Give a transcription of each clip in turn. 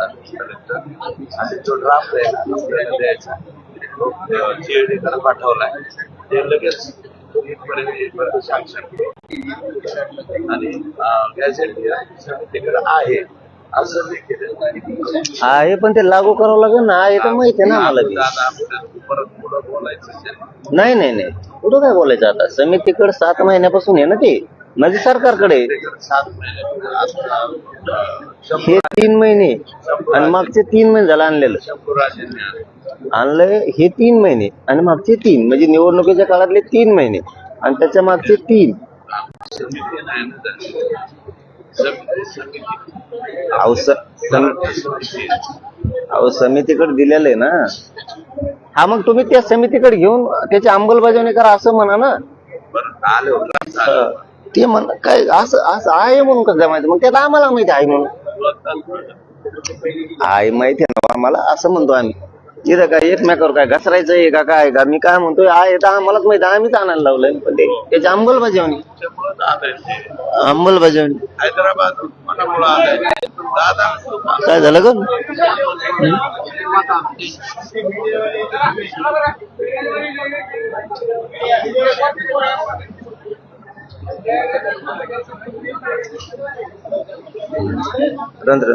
आणि जो ड्राफ्ट आहे आपल्याला द्यायचा जीएडी कडे पाठवलाय ते लगेच आणि गॅझेट समितीकडे आहे. असं मी केलं आहे पण ते लागू करावं लागेल ना. आहे तर माहिती आहे ना मला परत पुढं बोलायचं नाही नाही नाही. कुठं काय बोलायचं आता? समितीकडे सात महिन्यापासून आहे ना ते. म्हणजे सरकारकडे. सात महिने. हे तीन महिने. आणि मागचे तीन महिने झालं आणलेलं. आणलंय हे तीन महिने. आणि मागचे तीन म्हणजे निवडणुकीच्या काळातले तीन महिने. आणि त्याच्या मागचे तीन. अहो अहो समितीकडे दिलेलं आहे ना. हा मग तुम्ही त्या समितीकडे घेऊन त्याची अंमलबजावणी करा असं म्हणा ना. ते म्हण काय असं असं आहे म्हणून कसं माहिती? मग त्यात आम्हाला माहिती आहे म्हणून. आई माहिती आहे ना आम्हाला असं म्हणतो आम्ही. इथं काय एकमेकावर काय घसरायचंय का काय का? मी काय म्हणतोय आहे तर आम्हालाच माहिती आहे, आम्हीच आणायला लावलंय. पण ते त्याची अंमलबजावणी त्यामुळं आलंय ते. अंमलबजावणी हैदराबाद कोणामुळं आलंय दादा काय झालं ग? तंत्र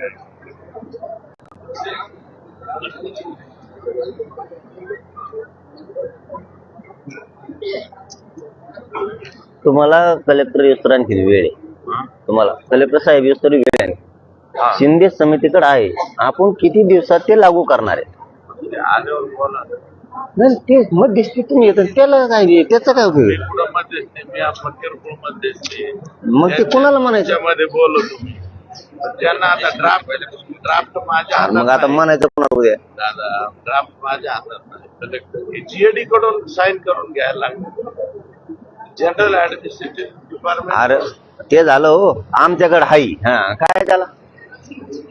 तुम्हाला कलेक्टर येऊस्तर आणखी वेळ आहे? तुम्हाला कलेक्टर साहेब येऊस्तर वेळ आहे. शिंदे समितीकडे आहे. आपण किती दिवसात ते लागू करणार आहे? नाही ते मध्यस्थी तुम्ही येतात. त्याला काय? त्याचा काय उपयोग आहे? मग ते कोणाला म्हणायचं? बोलत तुम्ही. ज्यांना आता ड्राफ्ट ड्राफ्ट माझ्या मग आता. म्हणायचं कोणाला उद्या? दादा ड्राफ्ट माझ्या हातात नाही. कलेक्टर जीएडी कडून साईन करून घ्यायला लागतं जनरल ऍडमिनिस्ट्रेटिव्ह अरे ते झालं हो. आमच्याकडे हाई. हा काय त्याला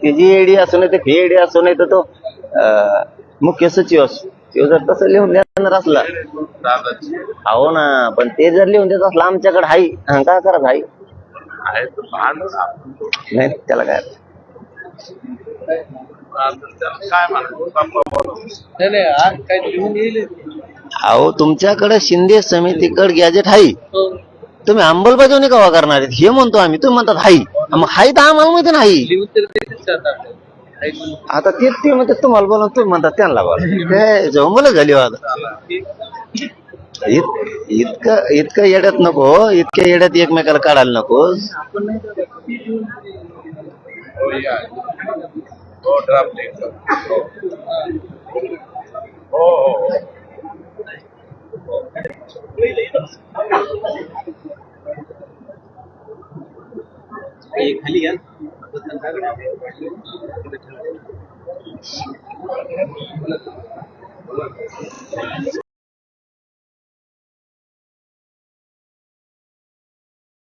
त्याची एडी असो नाही तर एडी असो नाही तर तो अं, मुख्य सचिव असो. तो जर तसं लिहून देणार असला. दादाची हो ना पण ते जर लिहून देत असलं आमच्याकडे हाई. हा, काय करत हाई? आहे तर भांडण आपण थोडं. नाही त्याला काय? त्याला काय म्हणायचं? बोलव. नाही नाही आज काय लिहून येईल. अहो तुमच्याकडे शिंदे समितीकडे गॅजेट हाई. हो. तुम्ही अंमलबजावणी कवा करणार आहेत? हे म्हणतो आम्ही. तुम्ही म्हणतात हाई. मग हाई तर आम्हाला माहिती नाही. आता. आता ते ते म्हणतात तुम्हाला बोला तुम्ही म्हणतात त्यांना बोला. काय जमलं झाली हो आता इत- इतकं इतकं येड्यात नको. हो. इतक्या येड्यात एकमेकाला काढायला नको. आपण नाही का किती लिहून हो या हो ड्राफ्टिंग हो हो हो हे खाली घ्या.